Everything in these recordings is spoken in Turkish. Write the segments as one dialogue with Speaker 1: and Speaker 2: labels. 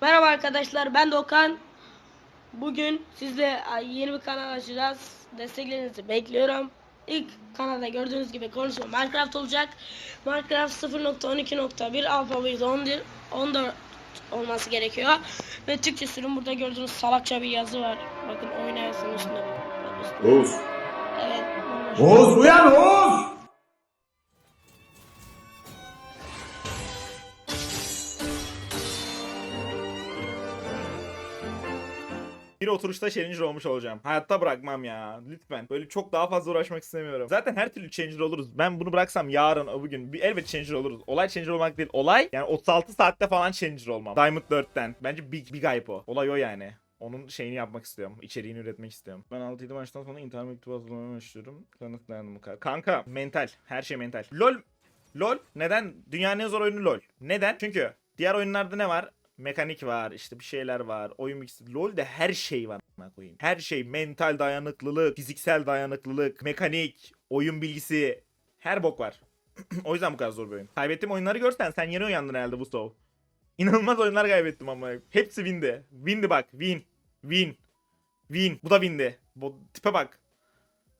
Speaker 1: Merhaba arkadaşlar ben Dokan. Bugün sizle yeni bir kanal açacağız. Desteklerinizi bekliyorum. İlk kanalda gördüğünüz gibi konuşma Minecraft olacak. Minecraft 0.12.1 alfa 11 14 olması gerekiyor. Ve Türkçe sürüm burada gördüğünüz salakça bir yazı var. Bakın oynayasın üstünde.
Speaker 2: Oğuz.
Speaker 1: Evet.
Speaker 2: Oğuz uyan Oğuz.
Speaker 3: Bir oturuşta challenger olmuş olacağım. Hayatta bırakmam ya. Lütfen. Böyle çok daha fazla uğraşmak istemiyorum. Zaten her türlü challenger oluruz. Ben bunu bıraksam yarın bugün bir elbet challenger oluruz. Olay challenger olmak değil. Olay yani 36 saatte falan challenger olmam. Diamond 4'ten. Bence big big hype o. Olay o yani. Onun şeyini yapmak istiyorum. İçeriğini üretmek istiyorum. Ben 6-7 maçtan sonra intihar mektubu hazırlamaya başlıyorum. Kanıtlayanım bu kadar. Kanka mental. Her şey mental. LOL. LOL. Neden? Dünyanın en zor oyunu LOL. Neden? Çünkü diğer oyunlarda ne var? Mekanik var, işte bir şeyler var. Oyun bilgisi. LoL'de her şey var. koyayım. Her şey mental dayanıklılık, fiziksel dayanıklılık, mekanik, oyun bilgisi. Her bok var. o yüzden bu kadar zor bir oyun. Kaybettiğim oyunları görsen sen yeni uyandın herhalde bu soğuk. İnanılmaz oyunlar kaybettim ama. Hepsi windi. Windi bak. Win. Win. Win. Bu da windi. Bu tipe bak.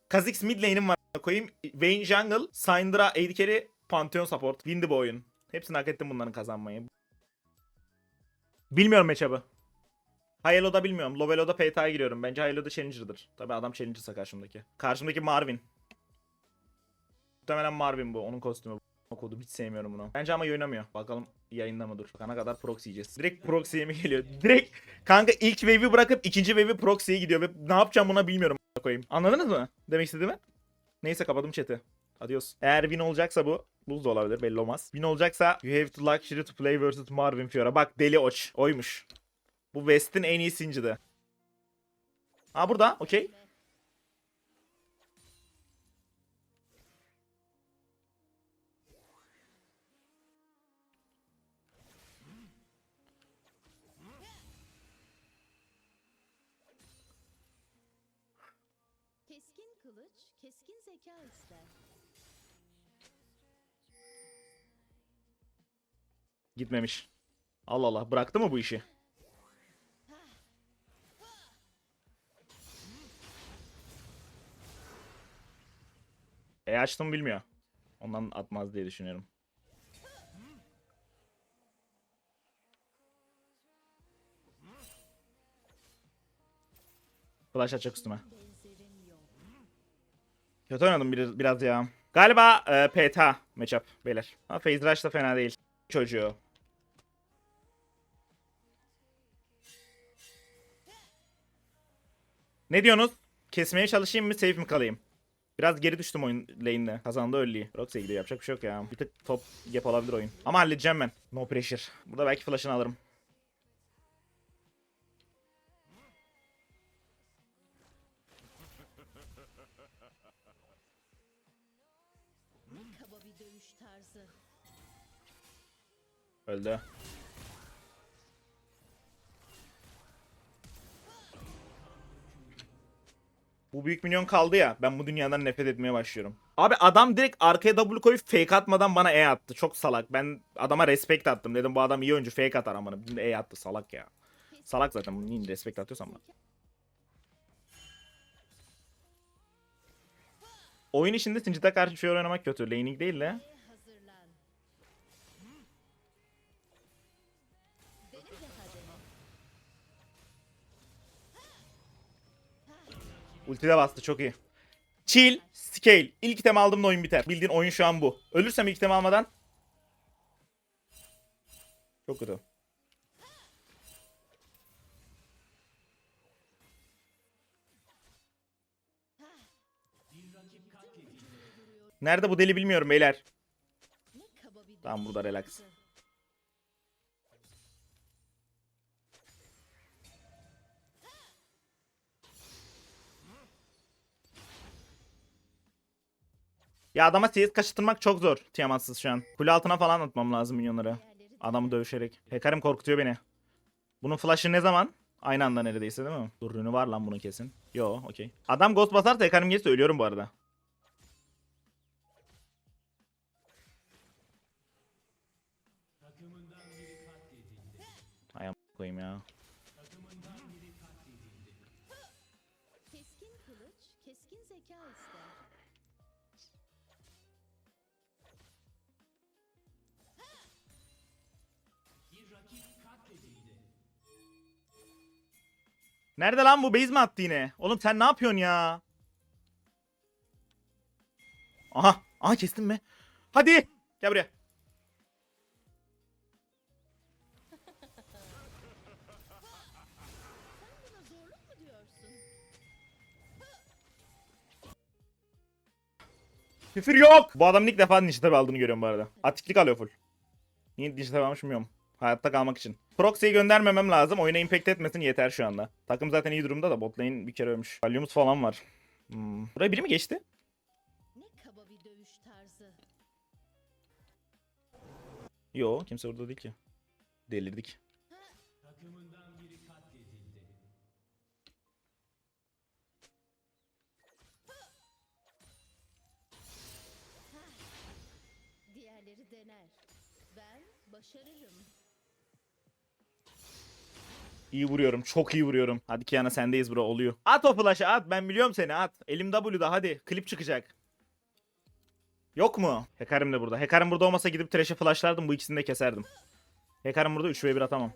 Speaker 3: Kha'Zix mid lane'im var koyayım. Vayne jungle, Syndra AD carry, Pantheon support. Windi bu oyun. Hepsini hak ettim bunların kazanmayı. Bilmiyorum matchup'ı. Hayelo'da bilmiyorum. Lovelo'da PT'ye giriyorum. Bence Hayelo'da Challenger'dır. Tabi adam Challenger'sa karşımdaki. Karşımdaki Marvin. Muhtemelen Marvin bu. Onun kostümü. Kodu hiç sevmiyorum bunu. Bence ama oynamıyor. Bakalım yayında mı dur. Bakana kadar proxy yiyeceğiz. Direkt proxy'ye mi geliyor? Direkt kanka ilk wave'i bırakıp ikinci wave'i proxy'ye gidiyor ve ne yapacağım buna bilmiyorum. koyayım. Anladınız mı? Demek istediğimi? Neyse kapadım chat'i. Adios. Eğer win olacaksa bu Buz da olabilir belli olmaz. Win olacaksa you have to luxury to play vs Marvin Fiora. Bak deli oç. Oymuş. Bu West'in en iyisiydi de. Ha burada. Okey.
Speaker 4: Keskin kılıç, keskin zeka ister.
Speaker 3: Gitmemiş. Allah Allah. Bıraktı mı bu işi? E açtım bilmiyor. Ondan atmaz diye düşünüyorum. Flash açacak üstüme. Kötü oynadım biraz, biraz ya. Galiba e, PTA matchup beyler. Ama Phase Rush da fena değil. Çocuğu. Ne diyorsunuz? Kesmeye çalışayım mı safe mi kalayım? Biraz geri düştüm oyun lane'de. Kazandı early. Roxy'e gidiyor yapacak bir şey yok ya. Bir tık top gap olabilir oyun. Ama halledeceğim ben. No pressure. Burada belki flash'ını alırım. Öldü. Bu büyük minyon kaldı ya. Ben bu dünyadan nefret etmeye başlıyorum. Abi adam direkt arkaya W koyup fake atmadan bana E attı. Çok salak. Ben adama respect attım. Dedim bu adam iyi oyuncu fake atar amına. Şimdi E attı salak ya. Salak zaten. Niye respect atıyorsam bana. Oyun içinde Singit'e karşı şey oynamak kötü. Laning değil de. Ulti de bastı çok iyi. Chill, scale. İlk item aldım da oyun biter. Bildiğin oyun şu an bu. Ölürsem ilk item almadan. Çok kötü. Nerede bu deli bilmiyorum beyler. Tamam, burada relax. Ya adama CS kaçırtmak çok zor. Tiamatsız şu an. Kule altına falan atmam lazım minyonları. Adamı dövüşerek. Hekarim korkutuyor beni. Bunun flash'ı ne zaman? Aynı anda neredeyse değil mi? Dur rünü var lan bunun kesin. Yo okey. Adam ghost basarsa Hekarim gelirse ölüyorum bu arada. Koyayım ya. Nerede lan bu? Base mi attı yine? Oğlum sen ne yapıyorsun ya? Aha. Aha kestin mi? Hadi. Gel buraya. Küfür yok. Bu adamın ilk defa ninja tabi aldığını görüyorum bu arada. Atiklik alıyor full. Niye ninja tabi almış bilmiyorum. Hayatta kalmak için. Proxy'yi göndermemem lazım. Oyuna impact etmesin yeter şu anda. Takım zaten iyi durumda da bot lane bir kere ölmüş. Valiumuz falan var. Hmm. Buraya biri mi geçti?
Speaker 4: Ne kaba bir dövüş tarzı.
Speaker 3: Yo kimse burada değil ki. Delirdik.
Speaker 4: Diğerleri dener. Ben başarırım.
Speaker 3: İyi vuruyorum. Çok iyi vuruyorum. Hadi Kiana sendeyiz bro oluyor. At o flash'ı at. Ben biliyorum seni at. Elim W'da hadi. Klip çıkacak. Yok mu? Hekarim de burada. Hekarim burada olmasa gidip trash'e flashlardım. Bu ikisini de keserdim. Hekarim burada 3 v 1 atamam.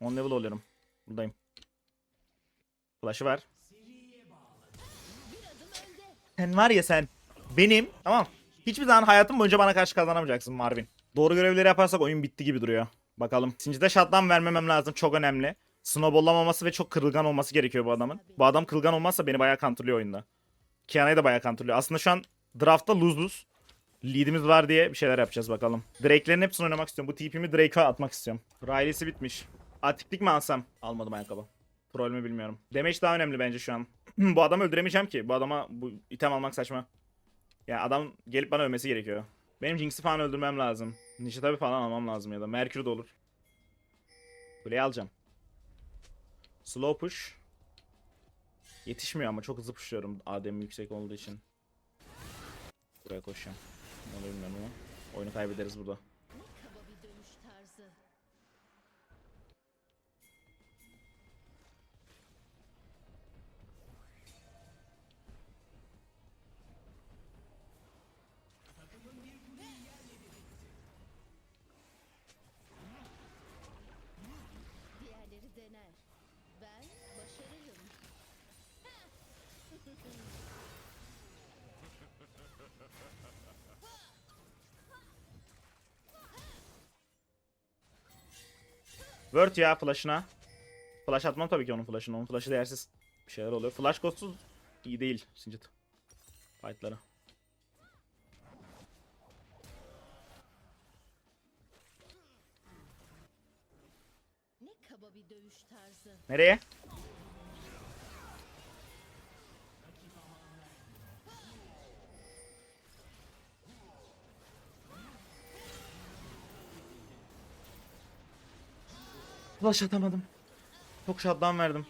Speaker 3: 10 level oluyorum. Buradayım. Flash'ı var. Sen var ya sen. Benim. Tamam. Hiçbir zaman hayatım boyunca bana karşı kazanamayacaksın Marvin. Doğru görevleri yaparsak oyun bitti gibi duruyor. Bakalım. Sincide shutdown vermemem lazım. Çok önemli. Snowball'lamaması ve çok kırılgan olması gerekiyor bu adamın. Bu adam kırılgan olmazsa beni bayağı counterlıyor oyunda. Kiana'yı da bayağı counterlıyor. Aslında şu an draftta lose lose. Lead'imiz var diye bir şeyler yapacağız bakalım. Drake'lerin hepsini oynamak istiyorum. Bu TP'mi Drake'e atmak istiyorum. Riley'si bitmiş. Atiklik mi alsam? Almadım ayakkabı. Troll mü bilmiyorum. Damage daha önemli bence şu an. bu adamı öldüremeyeceğim ki. Bu adama bu item almak saçma. Yani adam gelip bana ölmesi gerekiyor. Benim Jinx'i falan öldürmem lazım. Ninja tabi falan almam lazım ya da. Merkür de olur. Kuleyi alacağım. Slow push. Yetişmiyor ama çok hızlı pushluyorum ADM yüksek olduğu için. Buraya koşacağım. Oluyor bilmiyorum ama. Oyunu kaybederiz burada. Word ya flash'ına. Flash atmam tabii ki onun flash'ına. Onun flash'ı değersiz. Bir şeyler oluyor. Flash ghost'suz iyi değil Singed. Fight'lara.
Speaker 4: Ne kaba bir dövüş tarzı.
Speaker 3: Nereye? Flash atamadım. Çok shutdown verdim.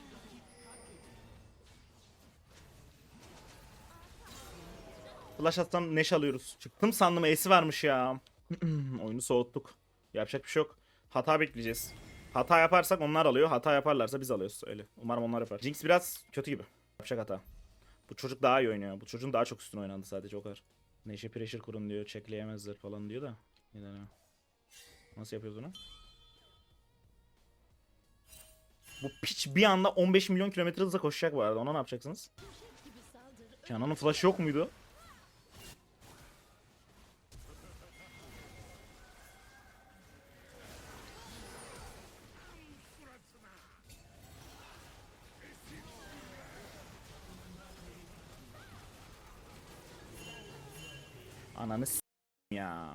Speaker 3: Flash atsam neş alıyoruz. Çıktım sandım Ace'i varmış ya. Oyunu soğuttuk. Yapacak bir şey yok. Hata bekleyeceğiz. Hata yaparsak onlar alıyor. Hata yaparlarsa biz alıyoruz öyle. Umarım onlar yapar. Jinx biraz kötü gibi. Yapacak hata. Bu çocuk daha iyi oynuyor. Bu çocuğun daha çok üstüne oynandı sadece o kadar. Neşe pressure kurun diyor. Checkleyemezler falan diyor da. Nasıl yapıyoruz onu? Bu piç bir anda 15 milyon kilometre hızla koşacak bu arada. Ona ne yapacaksınız? Kenan'ın flash'ı yok muydu? Ananı s- ya.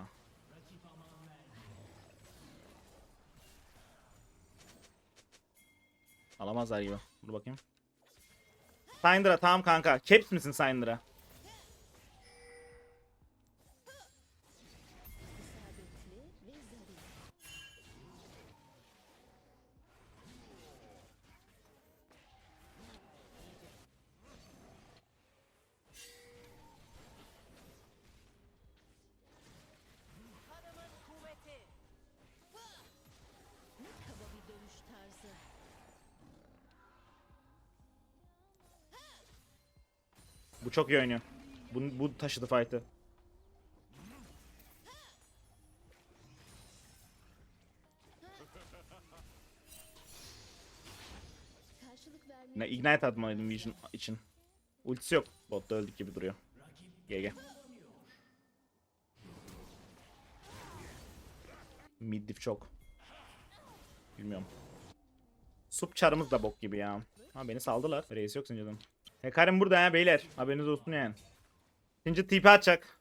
Speaker 3: Alamazlar gibi. Dur bakayım. Syndra tamam kanka. Caps misin Syndra? Bu çok iyi oynuyor. Bu, bu taşıdı fight'ı. Ne ignite atmalıydım Vision için. Ultisi yok. Botta öldük gibi duruyor. GG. Mid diff çok. Bilmiyorum. Sup çarımız da bok gibi ya. Ha beni saldılar. Reis yok Sinca'dan. Hekarim burada ha beyler. Haberiniz olsun yani. Sinca TP atacak.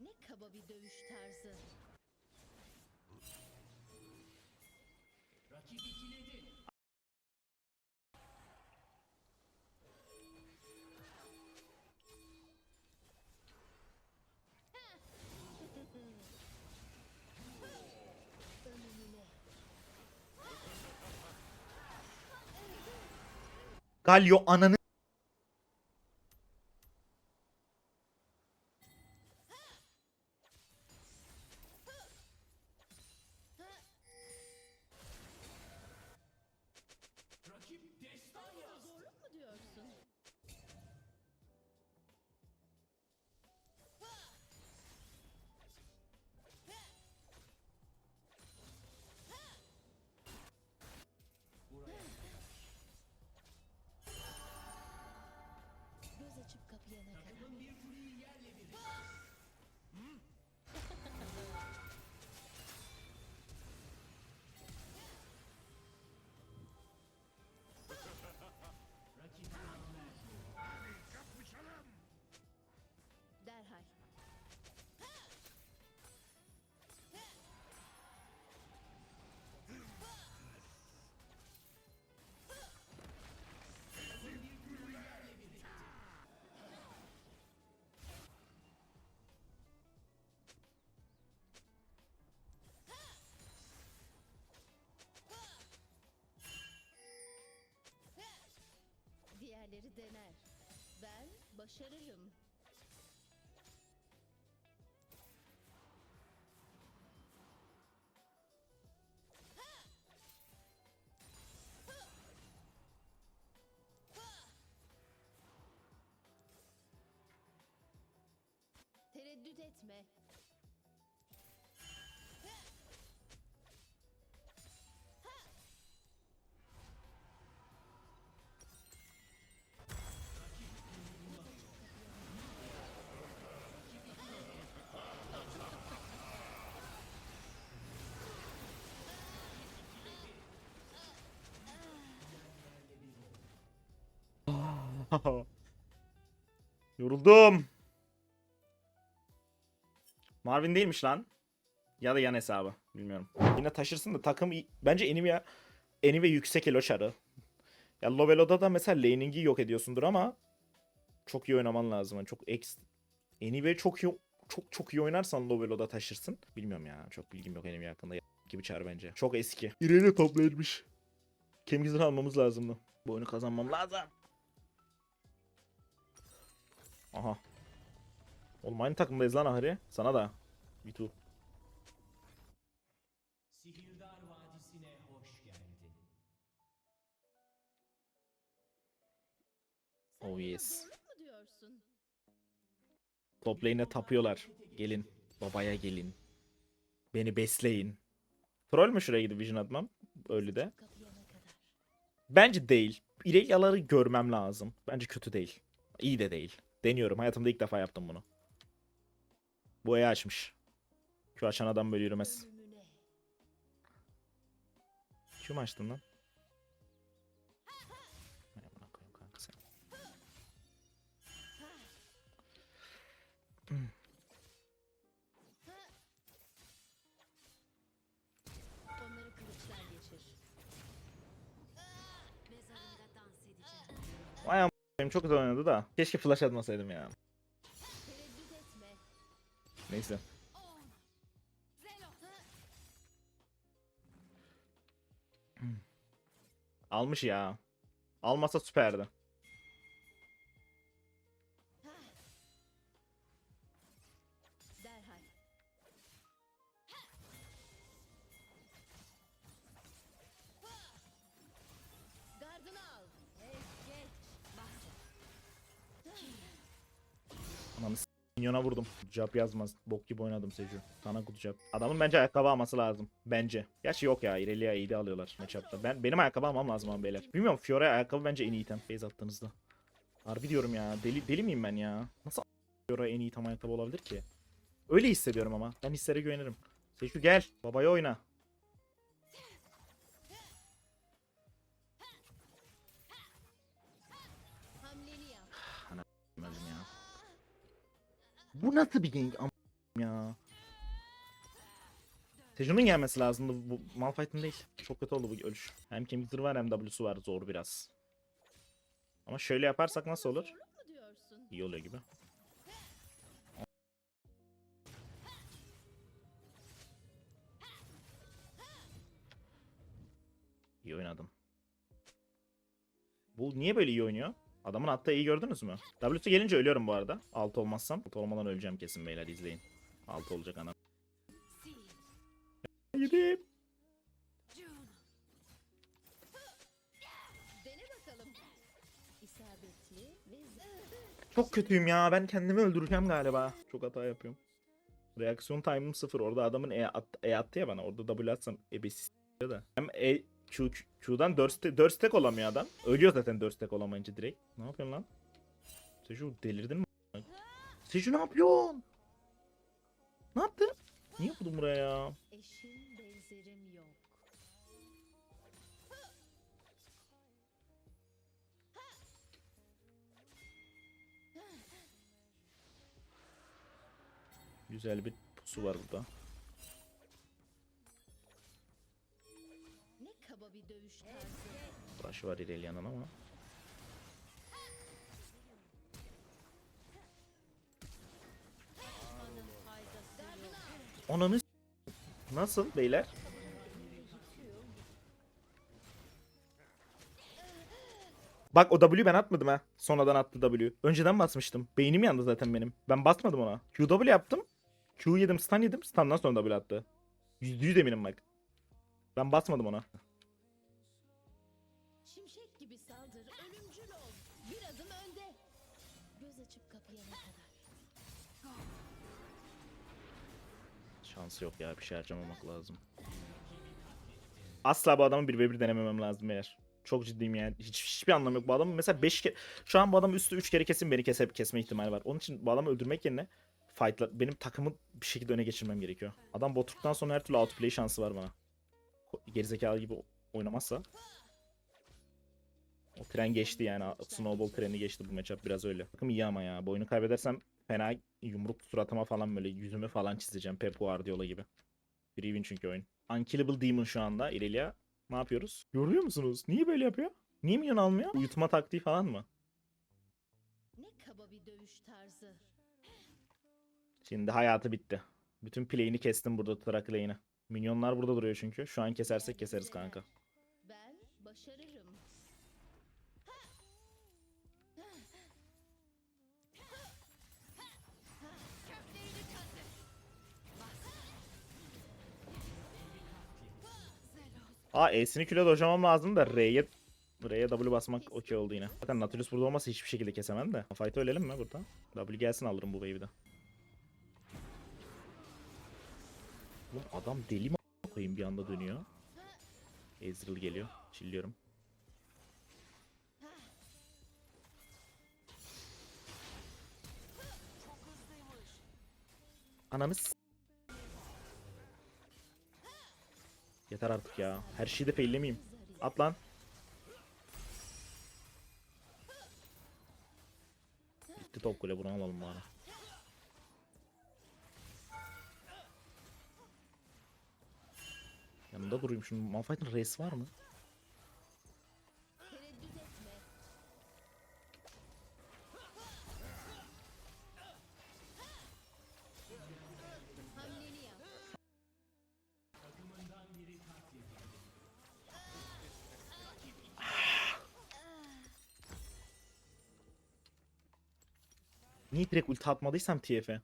Speaker 4: ne kaba bir dövüş tarzı.
Speaker 3: Galio ananı.
Speaker 4: Diğerleri dener. Ben başarırım. Tereddüt etme.
Speaker 3: Yoruldum. Marvin değilmiş lan. Ya da yan hesabı. Bilmiyorum. Yine taşırsın da takım bence Enivia Enivia yüksek elo çarı. Ya Lovelo'da da mesela laning'i yok ediyorsundur ama çok iyi oynaman lazım. Yani çok ex Enivia çok iyi çok çok iyi oynarsan Lovelo'da taşırsın. Bilmiyorum ya. Çok bilgim yok Enivia hakkında. Ya, gibi çar bence. Çok eski. İrene toplaymış. Kemikleri almamız lazımdı. Bu oyunu kazanmam lazım. Aha. Oğlum aynı takımdayız lan Ahri. Sana da. Vitu.
Speaker 2: Sihirdar Vadisi'ne hoş geldin.
Speaker 3: Oh yes. Top lane'e tapıyorlar. Gelin. Babaya gelin. Beni besleyin. Troll mü şuraya gidip vision atmam? Öyle de. Bence değil. İreliaları görmem lazım. Bence kötü değil. İyi de değil. Deniyorum. Hayatımda ilk defa yaptım bunu. Bu E'yi açmış. Şu açan adam böyle yürümez.
Speaker 4: Ölümüne.
Speaker 3: Kim açtın lan? Koyayım çok güzel oynadı da. Keşke flash atmasaydım ya. Neyse.
Speaker 4: Zelo.
Speaker 3: Almış ya. Almasa süperdi. Minyona vurdum. Cap yazmaz. Bok gibi oynadım Seju. Sana kutu Adamın bence ayakkabı alması lazım. Bence. Gerçi yok ya. Irelia iyi de alıyorlar matchup'ta. Ben, benim ayakkabı almam lazım ama beyler. Bilmiyorum Fiora ayakkabı bence en iyi item. Phase attığınızda. Harbi diyorum ya. Deli, deli miyim ben ya? Nasıl Fiora en iyi item ayakkabı olabilir ki? Öyle hissediyorum ama. Ben hislere güvenirim. Seju gel. Babaya oyna. Bu nasıl bir gank am ya. Seju'nun gelmesi lazımdı bu Malphite'ın değil. Çok kötü oldu bu ölüş. Hem kemik var hem W'su var zor biraz. Ama şöyle yaparsak nasıl olur? İyi oluyor gibi. İyi oynadım. Bu niye böyle iyi oynuyor? Adamın attığı iyi gördünüz mü? W'su gelince ölüyorum bu arada. 6 olmazsam. 6 olmadan öleceğim kesin beyler izleyin. 6 olacak ana. Yedim. Çok kötüyüm ya. Ben kendimi öldüreceğim galiba. Çok hata yapıyorum. Reaksiyon time'ım sıfır. Orada adamın E, at, e attı ya bana. Orada W atsam ebesi da. Hem E Q, Q'dan 4 stack, 4 stack olamıyor adam. Ölüyor zaten 4 stack olamayınca direkt. Ne yapıyorsun lan? Seju delirdin mi? Seju ne yapıyorsun? Ne yaptın? Niye vurdun buraya ya?
Speaker 4: eşin benzerim yok.
Speaker 3: Güzel bir pusu var burada. Flash var Irelia'nın ama. Ananı Nasıl beyler? Bak o W ben atmadım ha. Sonradan attı W. Önceden basmıştım. Beynim yandı zaten benim. Ben basmadım ona. QW yaptım. Q yedim, stun yedim. Stun'dan sonra W attı. Yüzde yüz eminim bak. Ben basmadım ona. Şansı yok ya bir şey harcamamak lazım. Asla bu adamı bir ve bir denememem lazım eğer. Çok ciddiyim yani. Hiç, hiçbir anlamı yok. Bu adamı mesela 5 kere... Şu an bu adam üstü 3 kere kesin beni kese, kesme ihtimali var. Onun için bu adamı öldürmek yerine fightla benim takımı bir şekilde öne geçirmem gerekiyor. Adam botluktan sonra her türlü outplay şansı var bana. Gerizekalı gibi oynamazsa. O tren geçti yani. Snowball treni geçti bu matchup biraz öyle. Takım iyi ama ya. Bu oyunu kaybedersem fena yumruk suratıma falan böyle yüzümü falan çizeceğim. Pep Guardiola gibi. Free win çünkü oyun. Unkillable Demon şu anda. Irelia. Ne yapıyoruz? Görüyor musunuz? Niye böyle yapıyor? Niye minyon almıyor? Uyutma taktiği falan mı?
Speaker 4: Ne kaba bir dövüş tarzı.
Speaker 3: Şimdi hayatı bitti. Bütün play'ini kestim burada tutarak lane'i. Minyonlar burada duruyor çünkü. Şu an kesersek keseriz kanka.
Speaker 4: Ben başarırım.
Speaker 3: Aa E'sini küle dojamam lazım da R'ye R'ye W basmak okey oldu yine. Zaten Nautilus burada olmasa hiçbir şekilde kesemem de. Fight'ı ölelim mi burada? W gelsin alırım bu wave'i de. Oğlum adam deli mi koyayım bir anda dönüyor. Ezreal geliyor. Chilliyorum. Ananı Yeter artık ya. Her şeyi de faillemeyeyim. At lan. Gitti top kule bunu alalım bari. Yanında durayım şunun. Malphite'ın res var mı? Niye direkt ulti atmadıysam TF'e?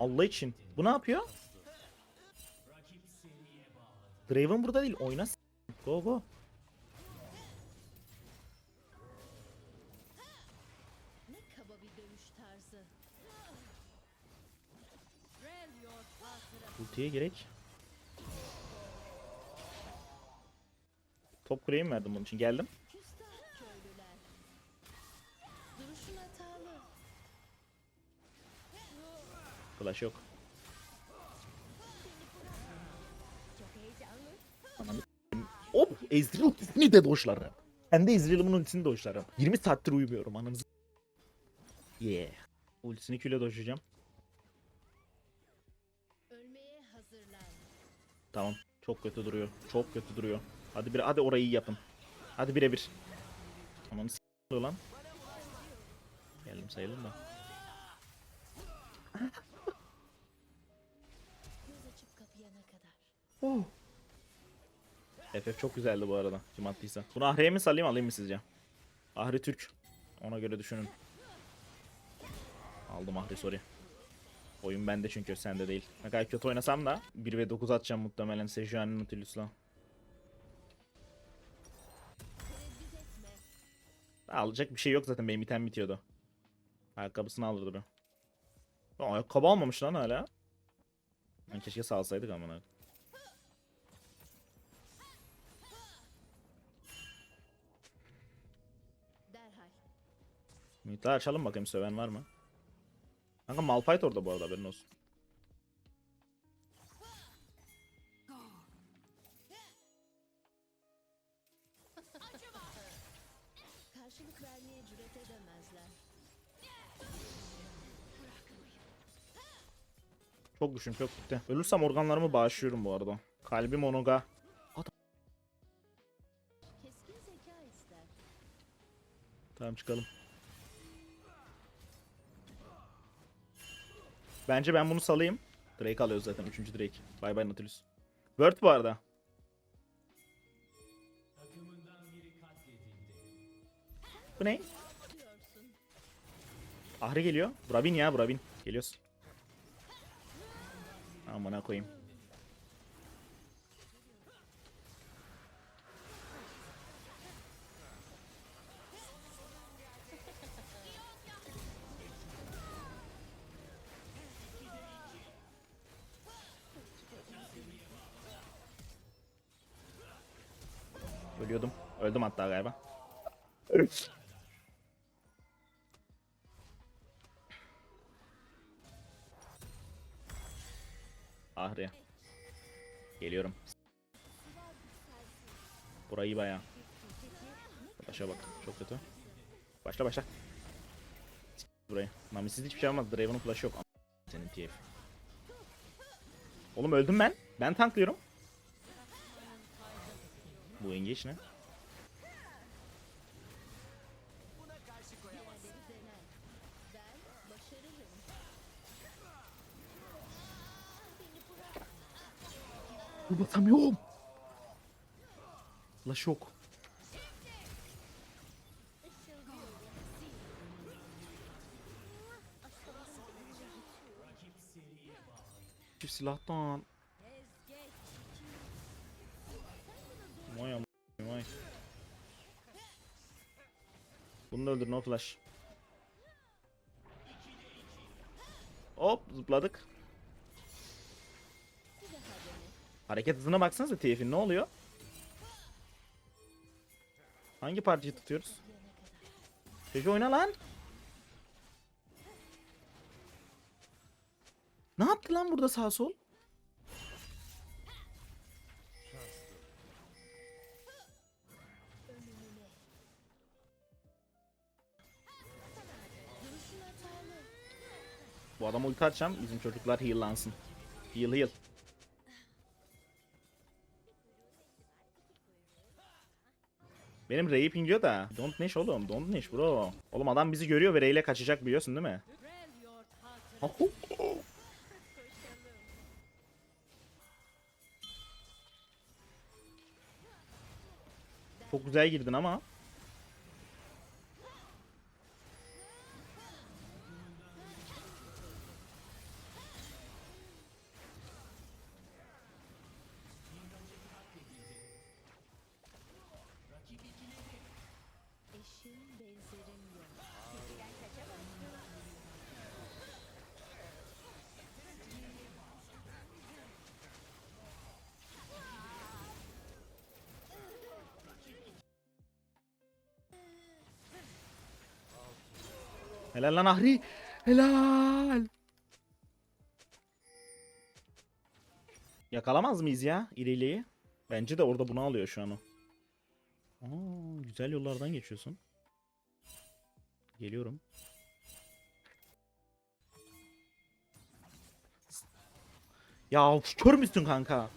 Speaker 3: Allah için. Bu ne yapıyor? Draven burada değil. Oyna Go go. Ultiye gerek. Top kuleye mi verdim bunun için? Geldim. Flash yok. Hop! Ezreal ultisini de doşlarım. Hem de Ezreal'ımın ultisini doşlarım. 20 saattir uyumuyorum ananızı. Yeah. Ultisini küle doşacağım. Tamam. Çok kötü duruyor. Çok kötü duruyor. Hadi bir hadi orayı yapın. Hadi birebir. Ananı s***lı lan. Geldim sayılır da.
Speaker 4: Kadar.
Speaker 3: FF çok güzeldi bu arada. Kim attıysa. Bunu Ahri'ye mi salayım alayım mı sizce? Ahri Türk. Ona göre düşünün. Aldım Ahri sorry. Oyun bende çünkü sende değil. Ne kadar kötü oynasam da 1 ve 9 atacağım muhtemelen Sejuani Nautilus'la. Alacak bir şey yok zaten benim item bitiyordu. Ayakkabısını alırdı be. Aa, ayakkabı almamış lan hala. Ben keşke salsaydık amına. Mute'ları açalım bakayım söven var mı? Kanka Malphite orada bu arada haberin olsun. Güçlüm çok gitti. Ölürsem organlarımı bağışlıyorum bu arada. Kalbim onuga. Tamam çıkalım. Bence ben bunu salayım. Drake alıyoruz zaten. Üçüncü Drake. Bay bay Nautilus. Word bu arada. Bu ne? Ahri geliyor. Brabin ya Brabin. Geliyoruz. Amına koyayım. Ölüyordum. Öldüm hatta galiba. Geliyorum. Burayı baya. Başa bak. Çok kötü. Başla başla. Burayı. Mamisiz hiçbir şey olmaz. Draven'ın flash'ı yok. Senin TF. Oğlum öldüm ben. Ben tanklıyorum. Bu engage ne? Batamıyorum. Flash yok. Şu silahtan. Vay am- vay. Bunu da öldür no flash. Hop zıpladık. Hareket hızına baksanıza TF'in ne oluyor? Hangi parçayı tutuyoruz? Çocuğu oyna lan. Ne yaptı lan burada sağ sol? Bu adam ulti atacağım. Bizim çocuklar heal'lansın. Heal heal. Benim Ray'i pingliyor da. Don't niş oğlum. Don't niş bro. Oğlum adam bizi görüyor ve Ray ile kaçacak biliyorsun değil mi? Çok güzel girdin ama. Helal lan Ahri. Helal. Yakalamaz mıyız ya İrelia'yı? Bence de orada bunu alıyor şu an o. Aa, güzel yollardan geçiyorsun. Geliyorum. Ya kör müsün kanka?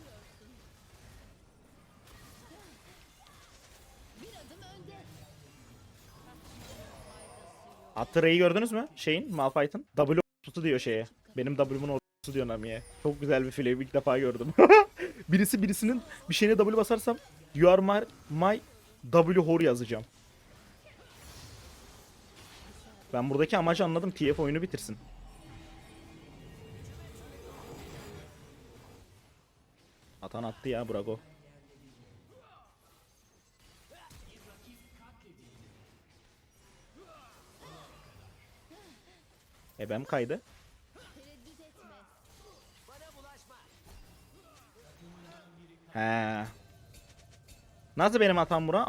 Speaker 3: Attığı R'yi gördünüz mü? Şeyin, Malphite'ın. W tutu diyor şeye. Benim W'mun ortusu diyor Nami'ye. Çok güzel bir flame ilk defa gördüm. Birisi birisinin bir şeyine W basarsam You are my, my W whore yazacağım. Ben buradaki amacı anladım. TF oyunu bitirsin. Atan attı ya Brago. Ebem kaydı. He. Nasıl benim hatam bura?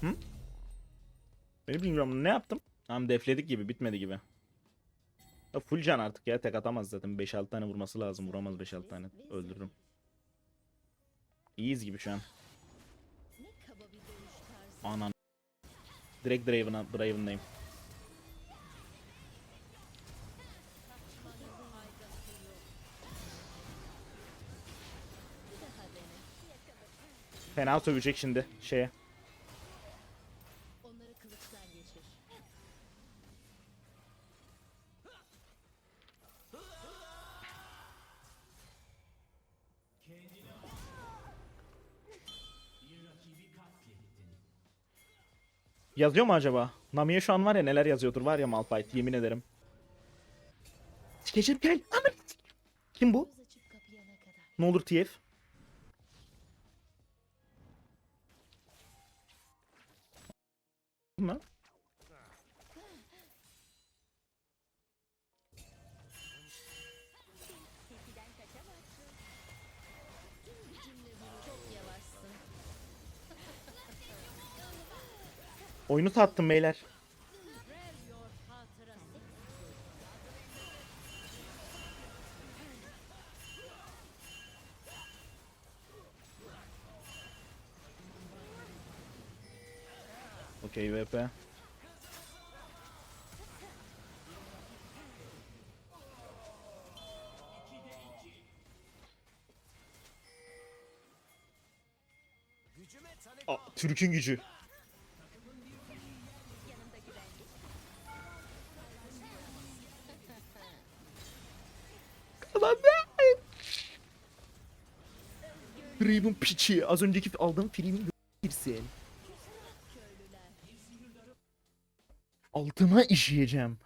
Speaker 3: Hı? Beni bilmiyorum ne yaptım? Tamam defledik gibi bitmedi gibi. Ya full can artık ya tek atamaz zaten 5-6 tane vurması lazım vuramaz 5-6 tane öldürürüm. İyiyiz gibi şu an. Anan. Direkt Draven'a Draven'dayım. Fena sövecek şimdi şeye. Yazıyor mu acaba? Nami'ye şu an var ya neler yazıyordur var ya Malphite yemin ederim. Sikeceğim gel. Kim bu? Ne olur TF. Oyunu sattım beyler. Okey VP. Aa, Türk'ün gücü. Freeman piçi. Az önceki aldığım Freeman girsin. Altıma işeyeceğim.